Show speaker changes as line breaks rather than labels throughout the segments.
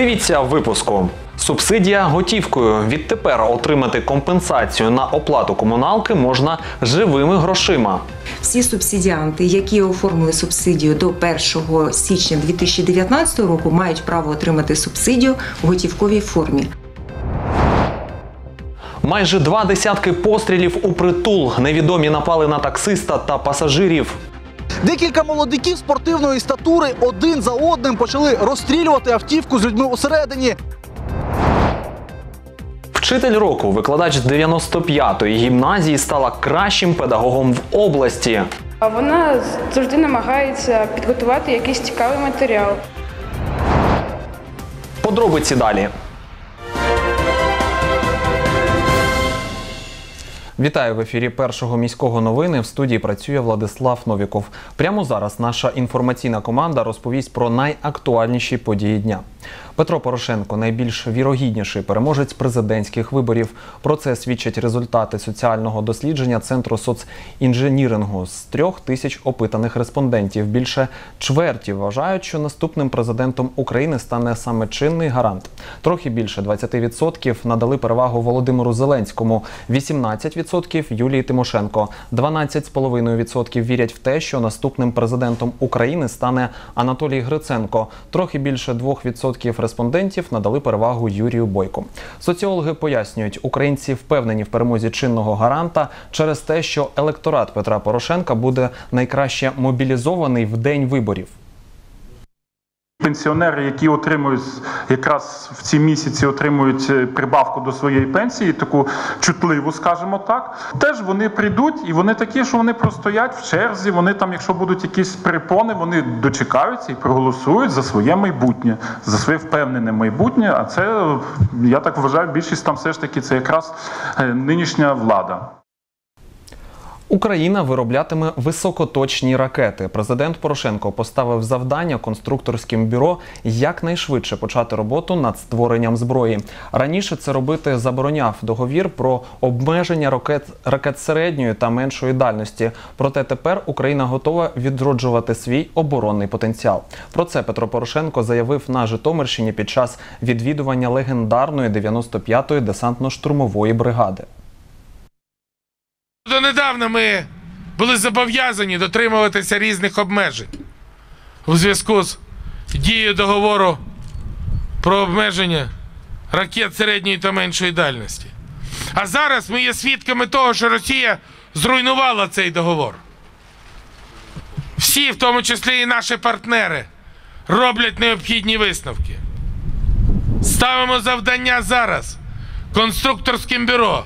Дивіться в випуску. Субсидія готівкою. Відтепер отримати компенсацію на оплату комуналки можна живими грошима.
Всі субсидіанти, які оформили субсидію до 1 січня 2019 року, мають право отримати субсидію в готівковій формі.
Майже два десятки пострілів у притул. Невідомі напали на таксиста та пасажирів.
Декілька молодиків спортивної статури один за одним почали розстрілювати автівку з людьми усередині.
Вчитель року, викладач 95-ї гімназії, стала кращим педагогом в області.
Вона завжди намагається підготувати якийсь цікавий матеріал.
Подробиці далі. Вітаю в ефірі першого міського новини. В студії працює Владислав Новіков. Прямо зараз наша інформаційна команда розповість про найактуальніші події дня. Петро Порошенко найбільш вірогідніший переможець президентських виборів. Про це свідчать результати соціального дослідження Центру соцінженірингу. З трьох тисяч опитаних респондентів більше чверті вважають, що наступним президентом України стане саме чинний гарант. Трохи більше 20% надали перевагу Володимиру Зеленському, 18% Юлії Тимошенко, 12,5% вірять в те, що наступним президентом України стане Анатолій Гриценко. Трохи більше 2% респондентів надали перевагу Юрію Бойку. Соціологи пояснюють, українці впевнені в перемозі чинного гаранта через те, що електорат Петра Порошенка буде найкраще мобілізований в день виборів.
Пенсіонери, які отримують якраз в ці місяці отримують е, прибавку до своєї пенсії, таку чутливу, скажімо так, теж вони прийдуть і вони такі, що вони простоять в черзі. Вони там, якщо будуть якісь перепони, вони дочекаються і проголосують за своє майбутнє, за своє впевнене майбутнє. А це я так вважаю, більшість там все ж таки це якраз е, нинішня влада.
Україна вироблятиме високоточні ракети. Президент Порошенко поставив завдання конструкторським бюро якнайшвидше почати роботу над створенням зброї. Раніше це робити забороняв договір про обмеження ракет, ракет середньої та меншої дальності. Проте тепер Україна готова відроджувати свій оборонний потенціал. Про це Петро Порошенко заявив на Житомирщині під час відвідування легендарної 95-ї десантно-штурмової бригади.
Донедавна ми були зобов'язані дотримуватися різних обмежень у зв'язку з дією договору про обмеження ракет середньої та меншої дальності. А зараз ми є свідками того, що Росія зруйнувала цей договор. Всі, в тому числі і наші партнери, роблять необхідні висновки. Ставимо завдання зараз конструкторським бюро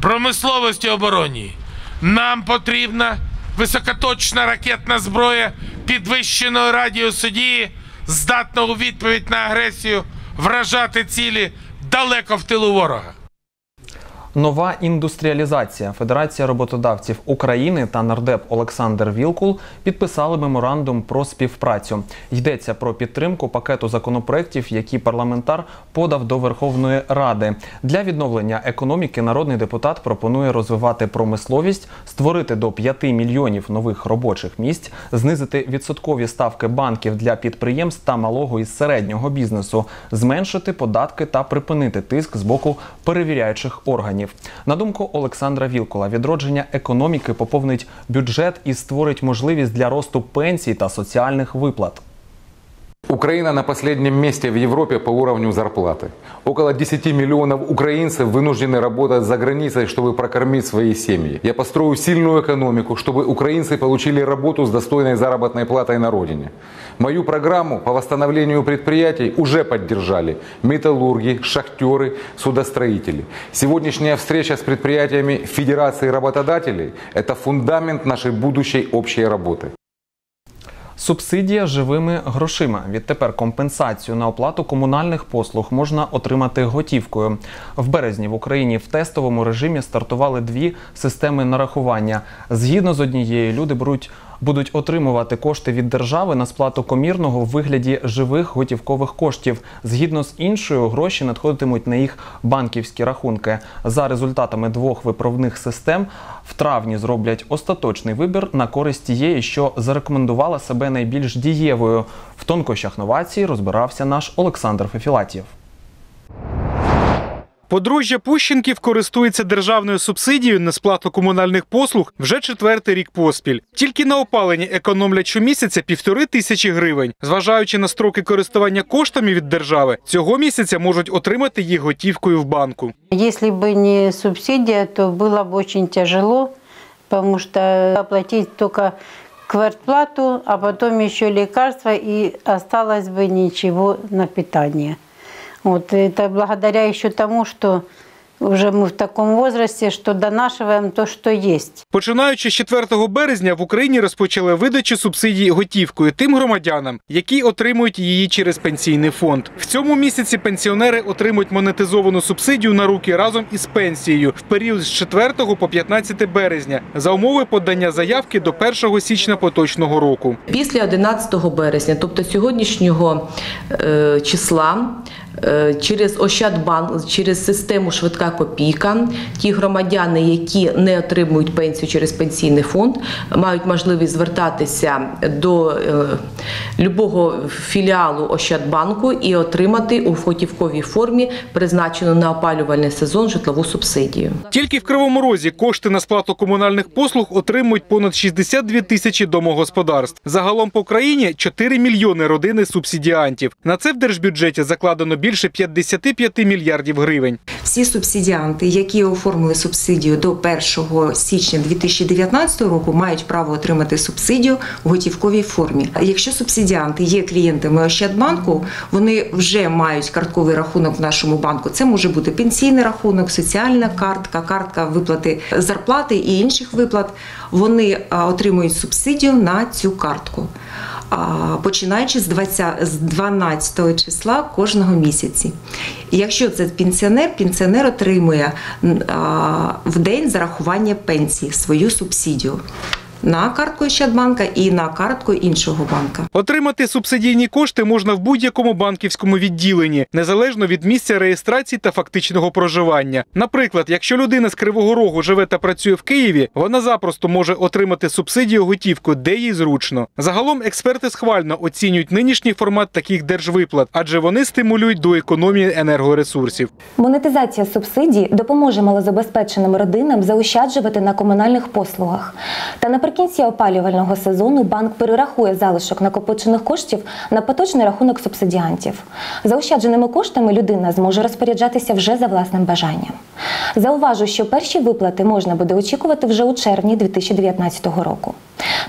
промисловості оборонній. Нам потрібна високоточна ракетна зброя підвищеної радіусу дії, здатна у відповідь на агресію вражати цілі далеко в тилу ворога.
Нова індустріалізація Федерація роботодавців України та нардеп Олександр Вілкул підписали меморандум про співпрацю. Йдеться про підтримку пакету законопроєктів, які парламентар подав до Верховної Ради. Для відновлення економіки народний депутат пропонує розвивати промисловість, створити до 5 мільйонів нових робочих місць, знизити відсоткові ставки банків для підприємств та малого і середнього бізнесу, зменшити податки та припинити тиск з боку перевіряючих органів. На думку Олександра Вілкола, відродження економіки поповнить бюджет і створить можливість для росту пенсій та соціальних виплат.
Украина на последнем месте в Европе по уровню зарплаты. Около 10 миллионов украинцев вынуждены работать за границей, чтобы прокормить свои семьи. Я построю сильную экономику, чтобы украинцы получили работу с достойной заработной платой на родине. Мою программу по восстановлению предприятий уже поддержали металлурги, шахтеры, судостроители. Сегодняшняя встреча с предприятиями Федерации работодателей – это фундамент нашей будущей общей работы.
Субсидія живими грошима. Відтепер компенсацію на оплату комунальних послуг можна отримати готівкою. В березні в Україні в тестовому режимі стартували дві системи нарахування. Згідно з однією, люди беруть будуть отримувати кошти від держави на сплату комірного в вигляді живих готівкових коштів. Згідно з іншою, гроші надходитимуть на їх банківські рахунки. За результатами двох виправних систем в травні зроблять остаточний вибір на користь тієї, що зарекомендувала себе найбільш дієвою. В тонкощах новації розбирався наш Олександр Фефілатів.
Подружжя Пущенків користується державною субсидією на сплату комунальних послуг вже четвертий рік поспіль. Тільки на опаленні економлять щомісяця півтори тисячі гривень. Зважаючи на строки користування коштами від держави, цього місяця можуть отримати їх готівкою в банку.
Если бы не субсидия, то было бы очень тяжело, потому что оплатить только квартплату, а потом еще лекарства, и осталось бы ничего на питание. Вот это благодаря еще тому, что уже мы в таком возрасте, что донашиваем то, что есть.
Починаючи з 4 березня в Україні розпочали видачу субсидій готівкою тим громадянам, які отримують її через пенсійний фонд. В цьому місяці пенсіонери отримують монетизовану субсидію на руки разом із пенсією в період з 4 по 15 березня за умови подання заявки до 1 січня поточного року.
Після 11 березня, тобто сьогоднішнього е, числа, через Ощадбанк, через систему Швидка копійка, ті громадяни, які не отримують пенсію через пенсійний фонд, мають можливість звертатися до е, любого філіалу Ощадбанку і отримати у готівковій формі призначену на опалювальний сезон житлову субсидію.
Тільки в Кривому Розі кошти на сплату комунальних послуг отримують понад 62 тисячі домогосподарств. Загалом по країні 4 мільйони родини субсидіантів. На це в держбюджеті закладено більше 55 мільярдів гривень.
Всі субсидіанти, які оформили субсидію до 1 січня 2019 року, мають право отримати субсидію в готівковій формі. Якщо субсидіанти є клієнтами Ощадбанку, вони вже мають картковий рахунок в нашому банку. Це може бути пенсійний рахунок, соціальна картка, картка виплати зарплати і інших виплат. Вони отримують субсидію на цю картку. Починаючи з 20 з 12 числа кожного місяці. Якщо це пенсіонер, пенсіонер отримує в день зарахування пенсії свою субсидію на картку Ощадбанка і на картку іншого банка.
Отримати субсидійні кошти можна в будь-якому банківському відділенні, незалежно від місця реєстрації та фактичного проживання. Наприклад, якщо людина з Кривого Рогу живе та працює в Києві, вона запросто може отримати субсидію готівку, де їй зручно. Загалом експерти схвально оцінюють нинішній формат таких держвиплат, адже вони стимулюють до економії енергоресурсів.
Монетизація субсидій допоможе малозабезпеченим родинам заощаджувати на комунальних послугах. Та наприкінці опалювального сезону банк перерахує залишок накопичених коштів на поточний рахунок субсидіантів. Заощадженими коштами людина зможе розпоряджатися вже за власним бажанням. Зауважу, що перші виплати можна буде очікувати вже у червні 2019 року.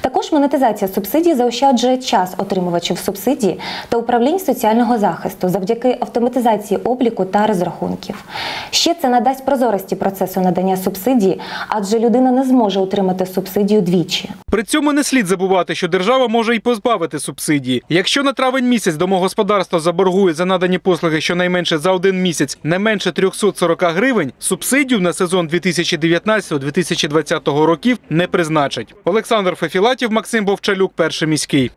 Також монетизація субсидій заощаджує час отримувачів субсидії та управлінь соціального захисту завдяки автоматизації обліку та розрахунків. Ще це надасть прозорості процесу надання субсидії, адже людина не зможе отримати субсидію двічі.
При цьому не слід забувати, що держава може й позбавити субсидії. Якщо на травень місяць домогосподарство заборгує за надані послуги щонайменше за один місяць не менше 340 гривень, субсидію на сезон 2019-2020 років не призначать. Олександр Фефілатів, Максим Бовчалюк, перший міський.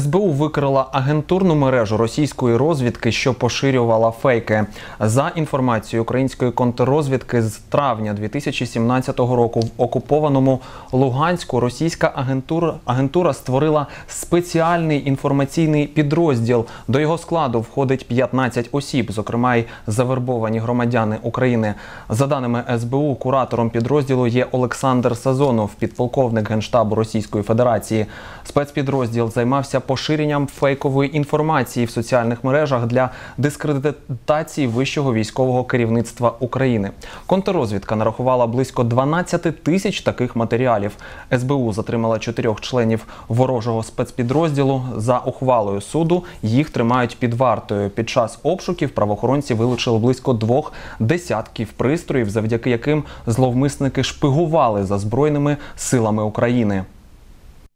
СБУ викрила агентурну мережу російської розвідки, що поширювала фейки. За інформацією української контррозвідки з травня 2017 року в окупованому Луганську російська агентура, агентура створила спеціальний інформаційний підрозділ. До його складу входить 15 осіб, зокрема й завербовані громадяни України. За даними СБУ, куратором підрозділу є Олександр Сазонов, підполковник генштабу Російської Федерації. Спецпідрозділ займався поширенням фейкової інформації в соціальних мережах для дискредитації вищого військового керівництва України. Контррозвідка нарахувала близько 12 тисяч таких матеріалів. СБУ затримала чотирьох членів ворожого спецпідрозділу. За ухвалою суду їх тримають під вартою. Під час обшуків правоохоронці вилучили близько двох десятків пристроїв, завдяки яким зловмисники шпигували за збройними силами України.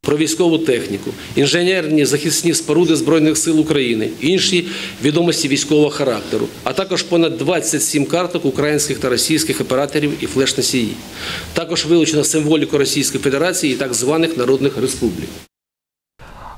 Про військову техніку, інженерні захисні споруди Збройних сил України, інші відомості військового характеру, а також понад 27 карток українських та російських операторів і флеш-носії. Також вилучено символіку Російської Федерації і так званих народних республік.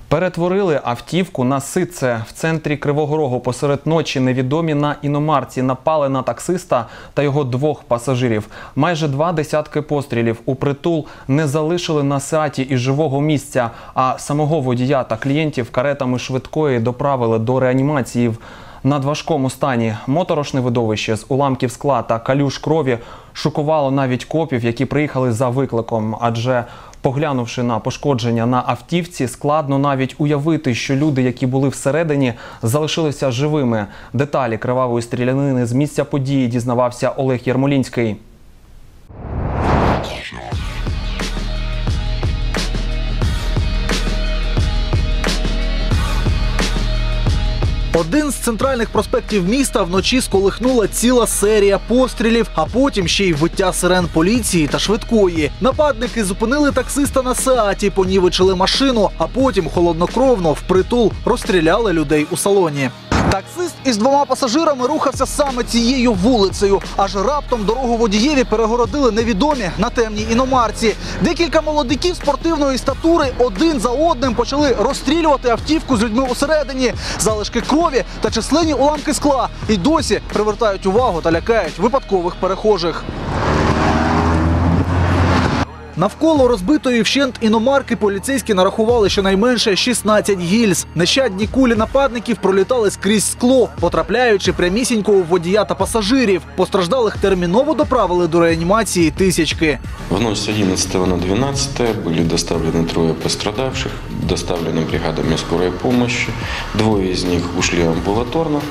Перетворили автівку на ситце. В центрі Кривого Рогу посеред ночі невідомі на іномарці напали на таксиста та його двох пасажирів. Майже два десятки пострілів у притул не залишили на сеаті і живого місця, а самого водія та клієнтів каретами швидкої доправили до реанімації в надважкому стані. Моторошне видовище з уламків скла та калюш крові шокувало навіть копів, які приїхали за викликом, адже Поглянувши на пошкодження на автівці, складно навіть уявити, що люди, які були всередині, залишилися живими. Деталі кривавої стрілянини з місця події дізнавався Олег Єрмолінський.
Один з центральних проспектів міста вночі сколихнула ціла серія пострілів, а потім ще й виття сирен поліції та швидкої. Нападники зупинили таксиста на Сеаті, понівечили машину, а потім холоднокровно впритул розстріляли людей у салоні. Таксист із двома пасажирами рухався саме цією вулицею, аж раптом дорогу водієві перегородили невідомі на темній іномарці. Декілька молодиків спортивної статури один за одним почали розстрілювати автівку з людьми усередині. Залишки крові та численні уламки скла і досі привертають увагу та лякають випадкових перехожих. Навколо розбитої вщент іномарки поліцейські нарахували щонайменше 16 гільз. Нещадні кулі нападників пролітали скрізь скло, потрапляючи прямісінько у водія та пасажирів. Постраждалих терміново доправили до реанімації тисячки.
В ночь с 11 на 12 были доставлены трое пострадавших, доставлены бригадами скорой помощи. Двое из них ушли амбулаторно,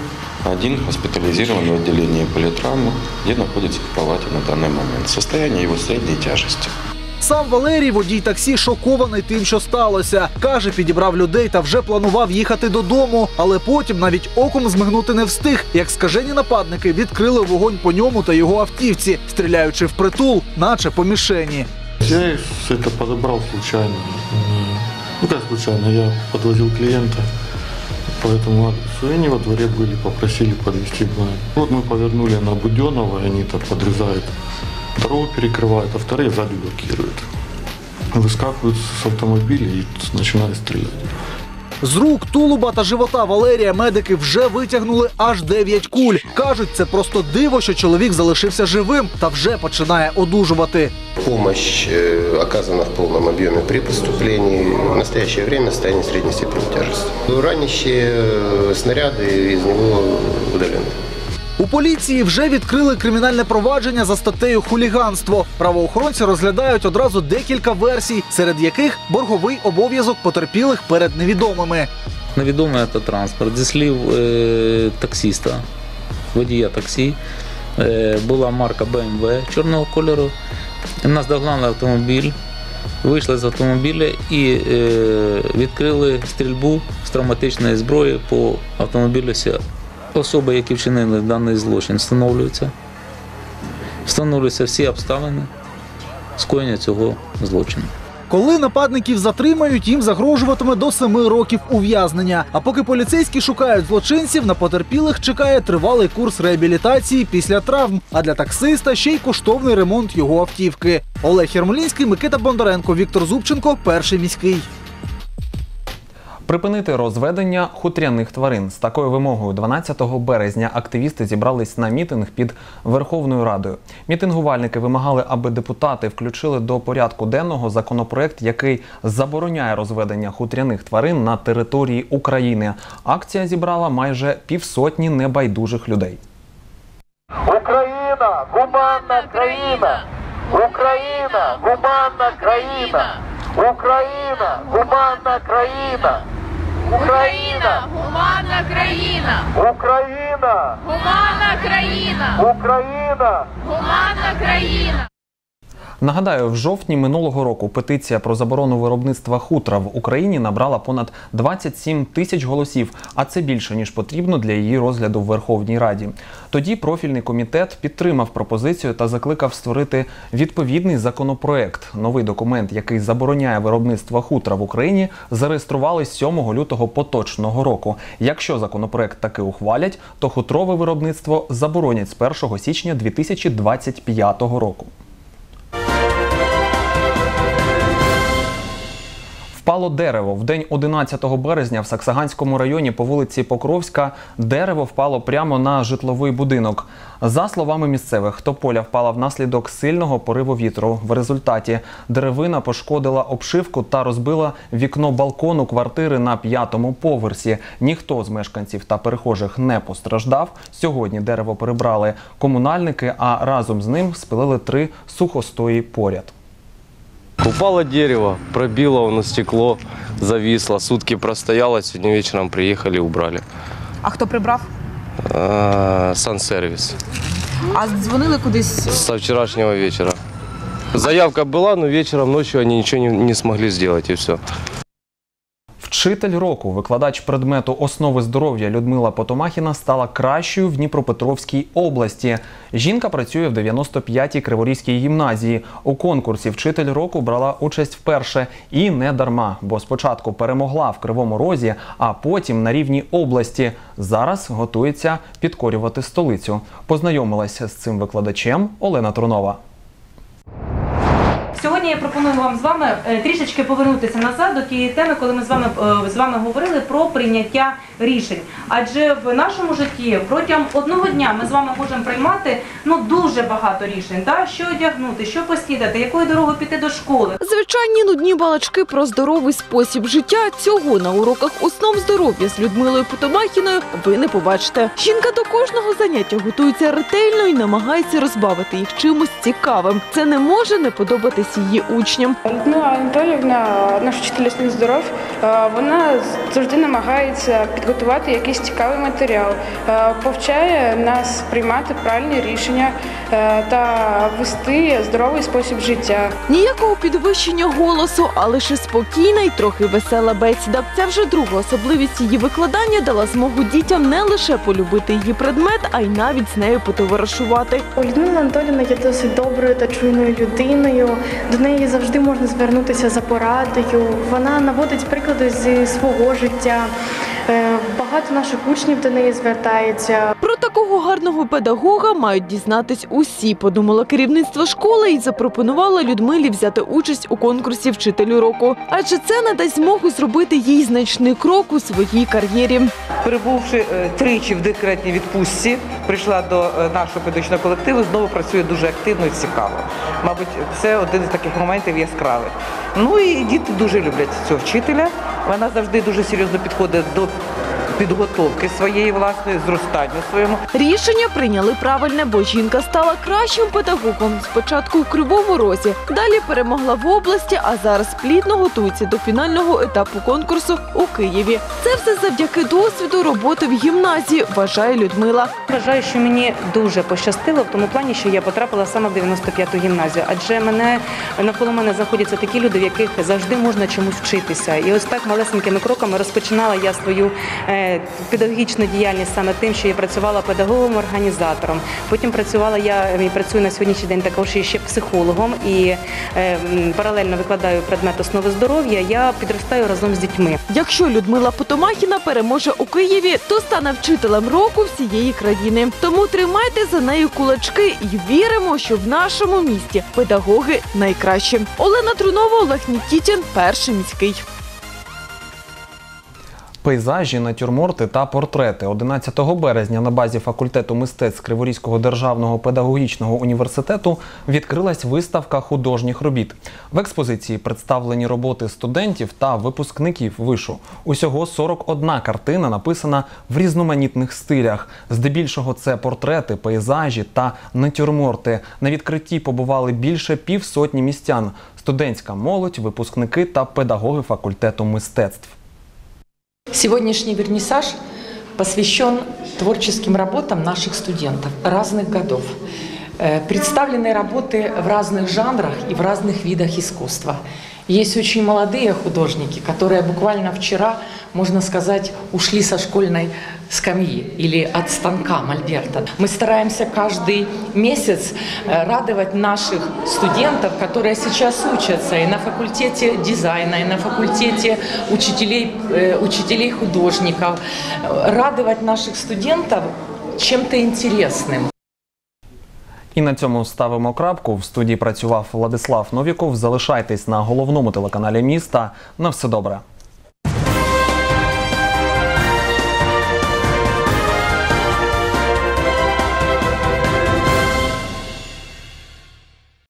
один госпитализирован в отделении политравмы, где находится в палате на данный момент. Состояние его средней тяжести.
Сам Валерій, водій таксі, шокований тим, що сталося. Каже, підібрав людей та вже планував їхати додому, але потім навіть оком змигнути не встиг, як скажені нападники відкрили вогонь по ньому та його автівці, стріляючи в притул, наче по мішені.
Я это подобрал случайно. Ну как случайно, я подвозил клиента по этому адресу. И они во дворе были, попросили подвезти банк. Вот мы повернули на Буденова, и они там подрезают дорогу, перекрывают, а вторые сзади блокируют. Выскакивают с автомобиля и начинают стрелять.
З рук, тулуба та живота Валерія медики вже витягнули аж 9 куль. Кажуть, це просто диво, що чоловік залишився живим та вже починає одужувати.
Помощь э, оказана в полном объеме при поступлении. В настоящее время состояние средней степени тяжести. Ранящие э, снаряды из него удалены.
У поліції вже відкрили кримінальне провадження за статтею хуліганство. Правоохоронці розглядають одразу декілька версій, серед яких борговий обов'язок потерпілих перед невідомими.
Невідомий автотранспорт. Зі слів е, таксиста, водія таксі, е, була марка BMW чорного кольору. Наздогнали автомобіль, вийшли з автомобіля і е, відкрили стрільбу з травматичної зброї по автомобілю. Особи, які вчинили даний злочин, встановлюються. Встановлюються всі обставини скоєння цього злочину.
Коли нападників затримають, їм загрожуватиме до семи років ув'язнення. А поки поліцейські шукають злочинців, на потерпілих чекає тривалий курс реабілітації після травм. А для таксиста ще й коштовний ремонт його автівки. Олег Єрмолінський, Микита Бондаренко, Віктор Зубченко, перший міський.
Припинити розведення хутряних тварин з такою вимогою 12 березня активісти зібрались на мітинг під Верховною Радою. Мітингувальники вимагали, аби депутати включили до порядку денного законопроект, який забороняє розведення хутряних тварин на території України. Акція зібрала майже півсотні небайдужих людей.
Україна гуманна країна! Україна гуманна країна! Україна гуманна країна!
Україна гуманна країна!
Україна!
Гуманна країна!
Україна!
Гуманна країна!
Нагадаю, в жовтні минулого року петиція про заборону виробництва хутра в Україні набрала понад 27 тисяч голосів, а це більше ніж потрібно для її розгляду в Верховній Раді. Тоді профільний комітет підтримав пропозицію та закликав створити відповідний законопроект. Новий документ, який забороняє виробництво хутра в Україні, зареєстрували 7 лютого поточного року. Якщо законопроект таки ухвалять, то хутрове виробництво заборонять з 1 січня 2025 року. Впало дерево. В день 11 березня в Саксаганському районі по вулиці Покровська дерево впало прямо на житловий будинок. За словами місцевих, тополя впала внаслідок сильного пориву вітру. В результаті деревина пошкодила обшивку та розбила вікно балкону квартири на п'ятому поверсі. Ніхто з мешканців та перехожих не постраждав. Сьогодні дерево перебрали комунальники, а разом з ним спилили три сухостої поряд.
Упало дерево, пробило оно стекло, зависло. Сутки простояло, сегодня вечером приехали, убрали.
А хто прибрав?
А, Сан-сервис.
А дзвонили кудись?
Со вчерашнего вечера. Заявка была, но вечером, ночью они ничего не, не смогли сделать и все.
Вчитель року, викладач предмету основи здоров'я Людмила Потомахіна стала кращою в Дніпропетровській області. Жінка працює в 95-й Криворізькій гімназії. У конкурсі вчитель року брала участь вперше і не дарма, бо спочатку перемогла в Кривому Розі, а потім на рівні області. Зараз готується підкорювати столицю. Познайомилася з цим викладачем Олена Трунова.
Сьогодні я пропоную вам з вами е, трішечки повернутися назад до тієї теми, коли ми з вами е, з вами говорили про прийняття рішень. Адже в нашому житті протягом одного дня ми з вами можемо приймати ну дуже багато рішень. Да? Що одягнути, що поснідати, якою дорогою піти до школи.
Звичайні нудні балачки про здоровий спосіб життя цього на уроках основ здоров'я з Людмилою Потомахіною ви не побачите. Жінка до кожного заняття готується ретельно і намагається розбавити їх чимось цікавим. Це не може не подобатись її учням.
Людмила Анатолівна, наш вчитель основ здоров, е, вона завжди намагається підготувати якийсь цікавий матеріал, е, повчає нас приймати правильні рішення та вести здоровий спосіб життя.
Ніякого підвищення голосу, а лише спокійна і трохи весела бесіда. Ця вже друга особливість її викладання дала змогу дітям не лише полюбити її предмет, а й навіть з нею потоваришувати.
Людмила Анатоліївна є досить доброю та чуйною людиною. До неї завжди можна звернутися за порадою. Вона наводить приклади зі свого життя. Е, Багато наших учнів до неї звертається.
Про педагога мають дізнатись усі, подумала керівництво школи і запропонувала Людмилі взяти участь у конкурсі вчителю року. Адже це надасть змогу зробити їй значний крок у своїй кар'єрі.
Перебувши е, тричі в декретній відпустці, прийшла до е, нашого педагогічного колективу, знову працює дуже активно і цікаво. Мабуть, це один з таких моментів яскравих. Ну і діти дуже люблять цього вчителя. Вона завжди дуже серйозно підходить до підготовки своєї власної, зростанню своєму.
Рішення прийняли правильне, бо жінка стала кращим педагогом. Спочатку у Кривому Розі, далі перемогла в області, а зараз плідно готується до фінального етапу конкурсу у Києві. Це все завдяки досвіду роботи в гімназії, вважає Людмила.
Вважаю, що мені дуже пощастило в тому плані, що я потрапила саме в 95-ту гімназію, адже мене навколо мене знаходяться такі люди, в яких завжди можна чомусь вчитися. І ось так малесенькими кроками розпочинала я свою е, педагогічну діяльність саме тим, що я працювала педагогом-організатором. Потім працювала я і працюю на сьогоднішній день також і ще психологом і е, паралельно викладаю предмет основи здоров'я. Я підростаю разом з дітьми.
Якщо Людмила Потомахіна переможе у Києві, то стане вчителем року всієї країни. Тому тримайте за нею кулачки і віримо, що в нашому місті педагоги найкращі. Олена Трунова, Олег Нікітін, перший міський.
Пейзажі, натюрморти та портрети 11 березня на базі факультету мистецтв Криворізького державного педагогічного університету відкрилась виставка художніх робіт. В експозиції представлені роботи студентів та випускників вишу. Усього 41 картина написана в різноманітних стилях. Здебільшого це портрети, пейзажі та натюрморти. На відкритті побували більше півсотні містян, студентська молодь, випускники та педагоги факультету мистецтв.
Сегодняшний вернисаж посвящен творческим работам наших студентов разных годов. Э, Представлены работы в разных жанрах и в разных видах искусства. Есть очень молодые художники, которые буквально вчера, можно сказать, ушли со школьной скамьи или от станка Мольберта. Мы стараемся каждый месяц э, радовать наших студентов, которые сейчас учатся и на факультете дизайна, и на факультете учителей, э, учителей художников, Э, радовать наших студентов чем-то интересным.
І на цьому ставимо крапку. В студії працював Владислав Новіков. Залишайтесь на головному телеканалі міста. На все добре.